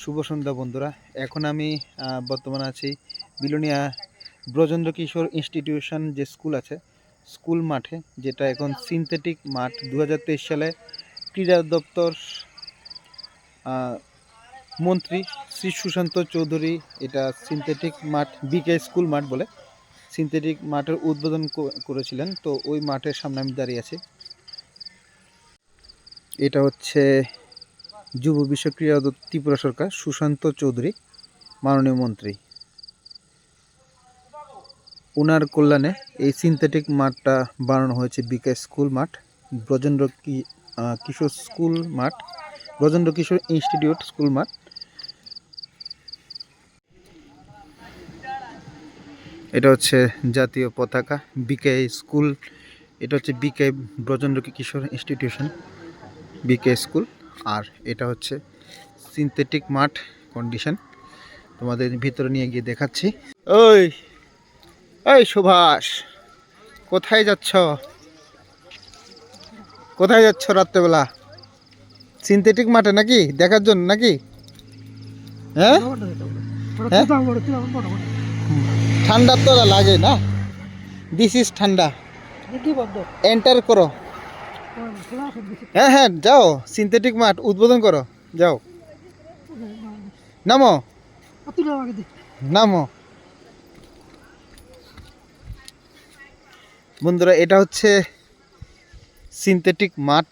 শুভ সন্ধ্যা বন্ধুরা। এখন আমি বর্তমানে আছি বিলোনিয়া ব্রজেন্দ্র কিশোর ইনস্টিটিউশন যে স্কুল আছে, স্কুল মাঠে, যেটা এখন সিনথেটিক মাঠ দু হাজার তেইশ সালে ক্রীড়া দপ্তর মন্ত্রী শ্রী সুশান্ত চৌধুরী এটা সিনথেটিক মাঠ, বিকে স্কুল মাঠ বলে, সিনথেটিক মাঠের উদ্বোধন করেছিলেন। তো ওই মাঠের সামনে আমি দাঁড়িয়ে আছি। এটা হচ্ছে যুব বিশ্ব ক্রীড়া ত্রিপুরা সরকার সুশান্ত চৌধুরী, মাননীয় মন্ত্রী। ওনার কল্যাণে এই সিনথেটিক মাঠটা বানানো হয়েছে বিকে স্কুল মাঠ, ব্রজেন্দ্র কিশোর স্কুল মাঠ, ব্রজেন্দ্র কিশোর ইনস্টিটিউট স্কুল মাঠ। এটা হচ্ছে জাতীয় পতাকা বিকে স্কুল, এটা হচ্ছে BK Brajendra Kishore institution BK school. আর এটা হচ্ছে সিনথেটিক মাঠ কন্ডিশন তোমাদের ভিতরে নিয়ে গিয়ে দেখাচ্ছি। ওই ওই সুভাষ কোথায় যাচ্ছ? কোথায় যাচ্ছ রাত্রেবেলা? সিনথেটিক মাঠে নাকি? দেখার জন্য নাকি? হ্যাঁ? হ্যাঁ? ঠান্ডা তো লাগে না। দিস ইজ ঠান্ডা। এন্টার করো। হ্যাঁ হ্যাঁ যাও সিনথেটিক মাঠ, উদ্বোধন করো, যাও। নামো। নামো। বন্ধুরা, এটা হচ্ছে সিনথেটিক মাঠ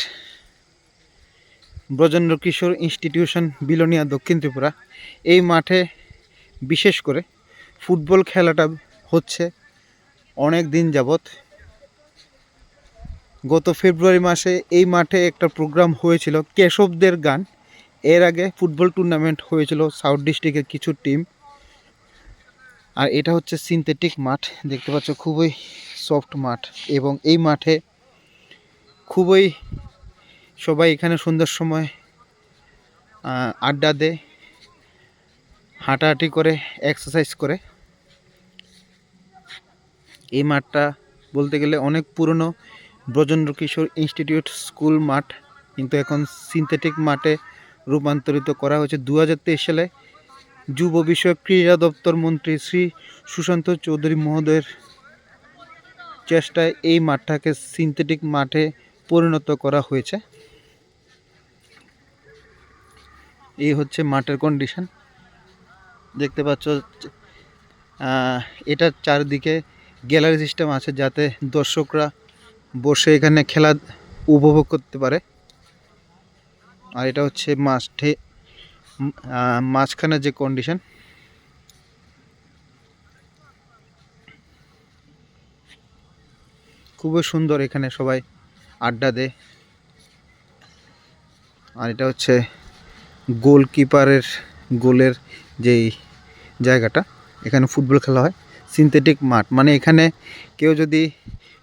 ব্রজেন্দ্র কিশোর ইনস্টিটিউশন বিলোনিয়া, দক্ষিণ ত্রিপুরা। এই মাঠে বিশেষ করে ফুটবল খেলাটা হচ্ছে অনেক দিন যাবত গত ফেব্রুয়ারি মাসে এই মাঠে একটা প্রোগ্রাম হয়েছিল কেশবদের গান। এর আগে ফুটবল টুর্নামেন্ট হয়েছিল সাউথ ডিস্ট্রিক্টের কিছু টিম আর এটা হচ্ছে সিনথেটিক মাঠ, দেখতে পাচ্ছ খুবই সফট মাঠ এবং এই মাঠে খুবই সবাই এখানে সন্ধ্যার সময় আড্ডা দেয়, হাঁটাহাঁটি করে এক্সারসাইজ করে। এই মাঠটা বলতে গেলে অনেক পুরনো ব্রজেন্দ্র কিশোর ইনস্টিটিউট স্কুল মাঠ, কিন্তু এখন সিনথেটিক মাঠে রূপান্তরিত করা হয়েছে দু হাজার তেইশ সালে। যুব বিষয়ক ক্রীড়া দপ্তর মন্ত্রী শ্রী সুশান্ত চৌধুরী মহোদয়ের চেষ্টায় এই মাঠটাকে সিনথেটিক মাঠে পরিণত করা হয়েছে। এই হচ্ছে মাঠের কন্ডিশন দেখতে পাচ্ছ এটার চারদিকে গ্যালারি সিস্টেম আছে যাতে দর্শকরা বসে এখানে খেলা উপভোগ করতে পারে। আর এটা হচ্ছে মাঠে উম, আহ, মাঝখানে যে কন্ডিশন খুবই সুন্দর এখানে সবাই আড্ডা দেয়। আর এটা হচ্ছে গোলকিপারের গোলের যেই জায়গাটা এখানে ফুটবল খেলা হয় সিনথেটিক মাঠ। মানে এখানে কেউ যদি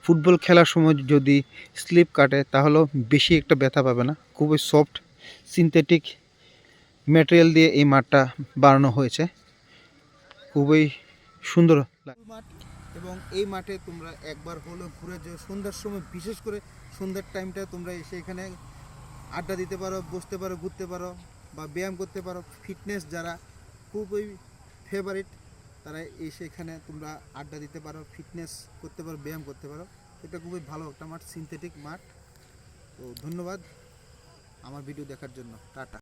ফুটবল খেলার সময় যদি স্লিপ কাটে, তাহলেও বেশি একটা ব্যথা পাবে না। খুবই সফট সিনথেটিক ম্যাটেরিয়াল দিয়ে এই মাঠটা বানানো হয়েছে। খুবই সুন্দর মাঠ এবং এই মাঠে তোমরা একবার হলো ঘুরে যে সন্ধ্যার সময় বিশেষ করে সন্ধ্যার টাইমটা তোমরা এসে এখানে আড্ডা দিতে পারো, বসতে পারো, ঘুরতে পারো বা ব্যায়াম করতে পারো। ফিটনেস যারা খুবই ফেভারিট তারা এসে এখানে তোমরা আড্ডা দিতে পারো ফিটনেস করতে পারো, ব্যায়াম করতে পারো। এটা খুবই ভালো একটা মাঠ সিনথেটিক মাঠ। তো ধন্যবাদ আমার ভিডিও দেখার জন্য। টাটা।